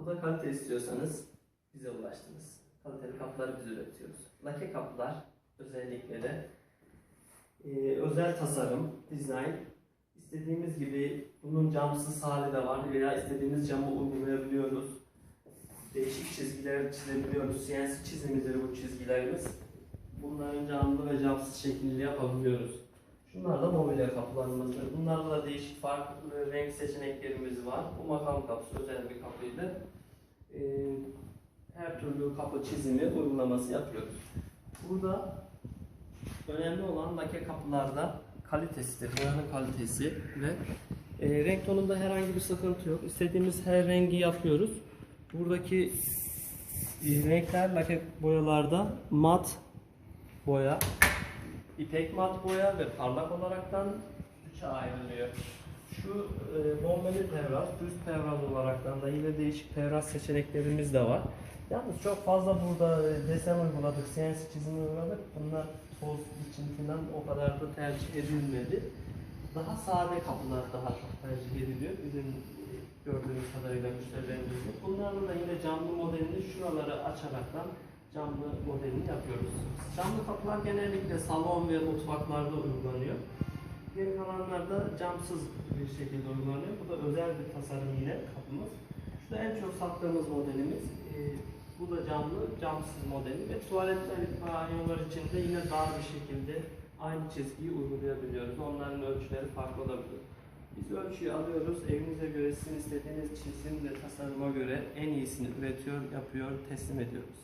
Kapıda kalite istiyorsanız bize ulaştınız. Kaliteli kapıları biz üretiyoruz. Lake kapılar özellikle de e, özel tasarım, dizayn. İstediğimiz gibi bunun camsız hali de var veya istediğimiz camı uygulayabiliyoruz. Değişik çizgiler çizebiliyoruz. CNC çizimidir bu çizgilerimiz. Bunların camlı ve camsız şeklinde yapabiliyoruz. Şunlar da mobilya kapılarımızdır. Bunlarda da değişik farklı renk seçeneklerimiz var. Bu makam kapısı özel bir kapıydı. Ee, her türlü kapı çizimi uygulaması yapıyoruz. Burada önemli olan lake kapılarda kalitesidir. Boyanın kalitesi ve e, renk tonunda herhangi bir sıkıntı yok. İstediğimiz her rengi yapıyoruz. Buradaki e, renkler lake boyalarda mat boya, ipek mat boya ve parlak olaraktan üçe ayrılıyor. Şu e, bombeli pevraz, düz pevraz olaraktan da yine değişik pevraz seçeneklerimiz de var. Yalnız çok fazla burada e, desen uyguladık, CNC çizimi uyguladık. Bunlar toz için falan o kadar da tercih edilmedi. Daha sade kapılar daha çok tercih ediliyor. Bizim e, gördüğümüz kadarıyla müşterilerimizin. Bunlarda da yine camlı modelini şuraları açaraktan camlı modelini yapıyoruz. Camlı kapılar genellikle salon ve mutfaklarda uygulanıyor. Geri kalanlar da camsız bir şekilde uygulanıyor. Bu da özel bir tasarım yine kapımız. Şu da en çok sattığımız modelimiz. Ee, bu da camlı, camsız modeli ve tuvaletler, banyolar için de yine dar bir şekilde aynı çizgiyi uygulayabiliyoruz. Onların ölçüleri farklı olabilir. Biz ölçüyü alıyoruz, evinize göre sizin istediğiniz çizim ve tasarıma göre en iyisini üretiyor, yapıyor, teslim ediyoruz.